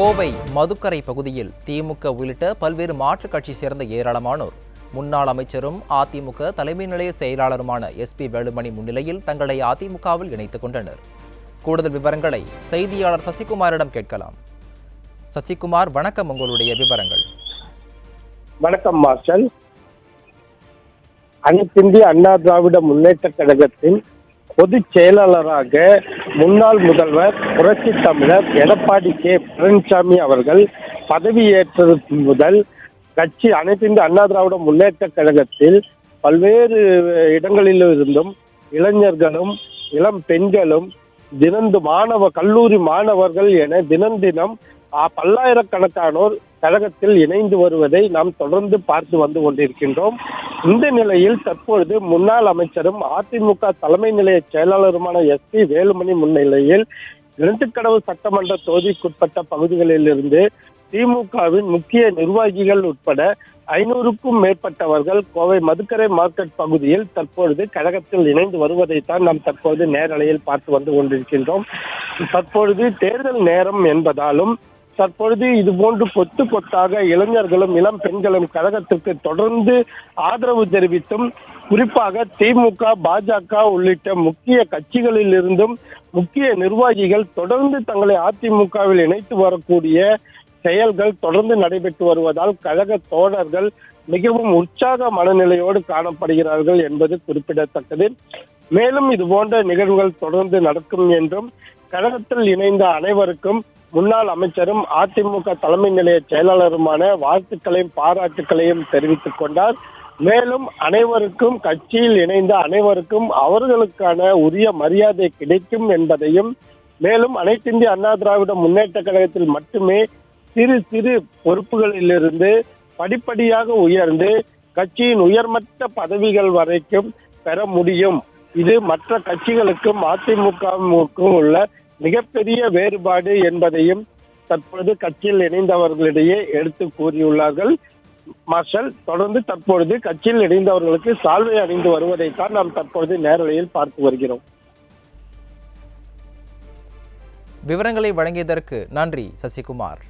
கோவை மதுக்கரை பகுதியில் திமுக உள்ளிட்ட பல்வேறு மாற்றுக் கட்சி சேர்ந்த ஏராளமானோர். முன்னாள் அமைச்சரும் அதிமுக தலைமை நிலைய செயலாளருமான எஸ் பி வேலுமணி முன்னிலையில் தங்களை அதிமுகவில் இணைத்துக் கொண்டனர். கூடுதல் விவரங்களை செய்தியாளர் சசிகுமாரிடம் கேட்கலாம். சசிகுமார் வணக்கம். உங்களுடைய விவரங்கள். வணக்கம் மார்ஷல் அனைத்திந்திய அண்ணா திராவிட முன்னேற்ற கழகத்தின் பொதுச் செயலாளராக முன்னாள் முதல்வர் புரட்சி தமிழர் எடப்பாடி கே. பழனிசாமி அவர்கள் பதவியேற்றது முதல் கட்சி அனைத்திந்திய அண்ணா திராவிட முன்னேற்ற கழகத்தில் பல்வேறு இடங்களில் இருந்தும் இளைஞர்களும் இளம் பெண்களும் தினந்து மாணவ கல்லூரி மாணவர்கள் என தினம் தினம் பல்லாயிரக்கணக்கானோர் கழகத்தில் இணைந்து வருவதை நாம் தொடர்ந்து பார்த்து வந்து கொண்டிருக்கின்றோம். இந்த நிலையில் தற்பொழுது முன்னாள் அமைச்சரும் அதிமுக தலைமை நிலைய செயலாளருமான எஸ் பி வேலுமணி முன்னிலையில் இரண்டுக்கடவு சட்டமன்ற தொகுதிக்குட்பட்ட பகுதிகளிலிருந்து திமுகவின் முக்கிய நிர்வாகிகள் உட்பட ஐநூறுக்கும் மேற்பட்டவர்கள் கோவை மதுக்கரை மார்க்கெட் பகுதியில் தற்பொழுது கழகத்தில் இணைந்து வருவதைத்தான் நாம் தற்பொழுது நேரலையில் பார்த்து வந்து கொண்டிருக்கின்றோம். தற்பொழுது தேர்தல் நேரம் என்பதாலும் தற்பொழுது இது போன்று பொத்து பொத்தாக இளைஞர்களும் இளம் பெண்களும் கழகத்திற்கு தொடர்ந்து ஆதரவு தெரிவித்தும் குறிப்பாக திமுக பாஜக உள்ளிட்ட முக்கிய கட்சிகளில் இருந்தும் முக்கிய நிர்வாகிகள் தொடர்ந்து தங்களை அதிமுகவில் இணைத்து வரக்கூடிய செயல்கள் தொடர்ந்து நடைபெற்று வருவதால் கழக தோழர்கள் மிகவும் உற்சாக மனநிலையோடு காணப்படுகிறார்கள் என்பது குறிப்பிடத்தக்கது. மேலும் இது போன்ற நிகழ்வுகள் தொடர்ந்து நடக்கும் என்றும் கழகத்தில் இணைந்த அனைவருக்கும் முன்னாள் அமைச்சரும் அதிமுக தலைமை நிலைய செயலாளருமான வாழ்த்துக்களையும் பாராட்டுக்களையும் தெரிவித்துக் கொண்டார். மேலும் அனைவருக்கும் கட்சியில் இணைந்த அனைவருக்கும் அவர்களுக்கான உரிய மரியாதை கிடைக்கும் என்பதையும் மேலும் அனைத்திந்திய அண்ணா திராவிட முன்னேற்ற கழகத்தில் மட்டுமே சிறு சிறு பொறுப்புகளிலிருந்து படிப்படியாக உயர்ந்து கட்சியின் உயர்மட்ட பதவிகள் வரைக்கும் பெற முடியும். இது மற்ற கட்சிகளுக்கும் அதிமுகவுக்கும் உள்ள மிகப்பெரிய வேறுபாடு என்பதையும் தற்பொழுது கட்சியில் இணைந்தவர்களிடையே எடுத்து கூறியுள்ளார்கள். மார்ஷல் தொடர்ந்து தற்பொழுது கட்சியில் இணைந்தவர்களுக்கு சால்வை அணிந்து வருவதைத்தான் நாம் தற்பொழுது நேரலையில் பார்த்து வருகிறோம். விவரங்களை வழங்கியதற்கு நன்றி சசிகுமார்.